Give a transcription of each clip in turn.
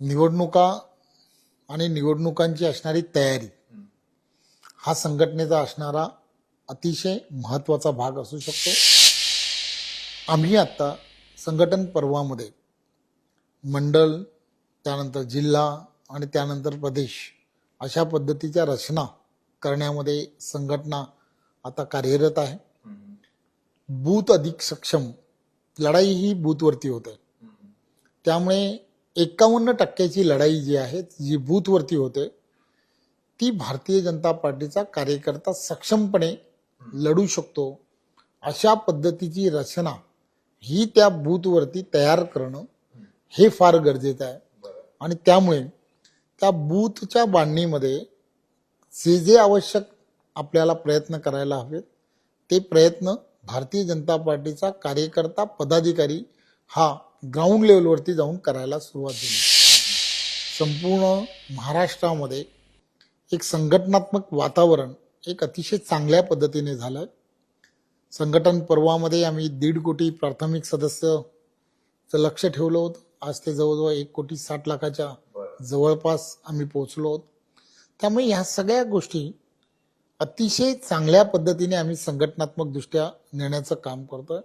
निवडणुका आणि निवडणुकांची असणारी तयारी हा संघटनेचा असणारा अतिशय महत्त्वाचा भाग असू शकतो. आम्ही आत्ता संघटन पर्वामध्ये मंडल त्यानंतर जिल्हा आणि त्यानंतर प्रदेश अशा पद्धतीच्या रचना करण्यामध्ये संघटना आता कार्यरत आहे. बूथ अधिक सक्षम लढाई ही बूथवरती होत आहे. त्यामुळे एकावन्न टक्क्याची लढाई जी आहे जी बूथवरती होते ती भारतीय जनता पार्टीचा कार्यकर्ता सक्षमपणे लढू शकतो. अशा पद्धतीची रचना ही त्या बूथवरती तयार करणं हे फार गरजेचं आहे. आणि त्यामुळे त्या बूथच्या बांधणीमध्ये जे जे आवश्यक आपल्याला प्रयत्न करायला हवेत ते प्रयत्न भारतीय जनता पार्टीचा कार्यकर्ता पदाधिकारी हा ग्राउंड लेवलवरती जाऊन करायला सुरुवात झाली. संपूर्ण महाराष्ट्रामध्ये एक संघटनात्मक वातावरण एक अतिशय चांगल्या पद्धतीने झालं. संघटन पर्वामध्ये आम्ही दीड कोटी प्राथमिक सदस्यचं लक्ष ठेवलं होतं. आज ते जवळजवळ एक कोटी साठ लाखाच्या जवळपास आम्ही पोहोचलो आहोत. त्यामुळे ह्या सगळ्या गोष्टी अतिशय चांगल्या पद्धतीने आम्ही संघटनात्मक दृष्ट्या नेण्याचं काम करतोय.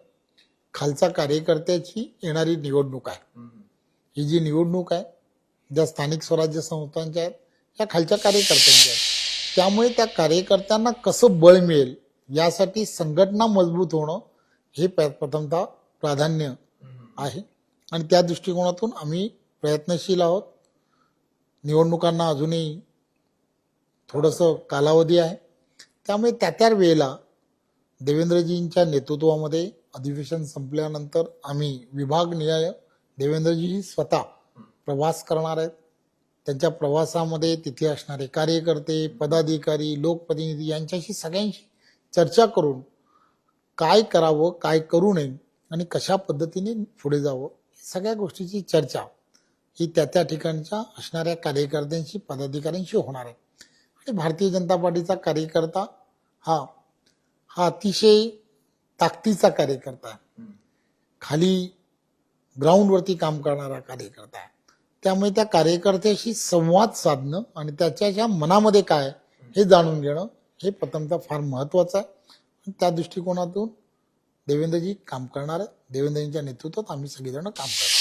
खालच्या कार्यकर्त्याची येणारी निवडणूक आहे. ही जी निवडणूक आहे ज्या स्थानिक स्वराज्य संस्थांच्या आहेत त्या खालच्या कार्यकर्त्यांच्या आहेत. त्यामुळे त्या कार्यकर्त्यांना कसं बळ मिळेल यासाठी संघटना मजबूत होणं हे प्रथमतः प्राधान्य आहे. आणि त्या दृष्टिकोनातून आम्ही प्रयत्नशील आहोत. निवडणुकांना अजूनही थोडंसं कालावधी आहे. त्यामुळे त्या त्या वेळेला देवेंद्रजींच्या नेतृत्वामध्ये अधिवेशन संपल्यानंतर आम्ही विभागनिहाय देवेंद्रजी स्वतः प्रवास करणार आहेत. त्यांच्या प्रवासामध्ये तिथे असणारे कार्यकर्ते पदाधिकारी लोकप्रतिनिधी यांच्याशी सगळ्यांशी चर्चा करून काय करावं काय करू नये आणि कशा पद्धतीने पुढे जावं सगळ्या गोष्टीची चर्चा ही त्या त्या ठिकाणच्या असणाऱ्या कार्यकर्त्यांशी पदाधिकाऱ्यांशी होणार आहे. आणि भारतीय जनता पार्टीचा कार्यकर्ता हा हा अतिशय ताकदीचा कार्यकर्ता आहे खाली ग्राउंडवरती काम करणारा कार्यकर्ता. आहे त्यामुळे त्या कार्यकर्त्याशी संवाद साधणं आणि त्याच्या मनामध्ये काय आहे हे जाणून घेणं हे प्रथमतः फार महत्वाचं आहे. त्या दृष्टिकोनातून देवेंद्रजी काम करणार आहेत. देवेंद्रजींच्या नेतृत्वात आम्ही सगळेजण काम करणार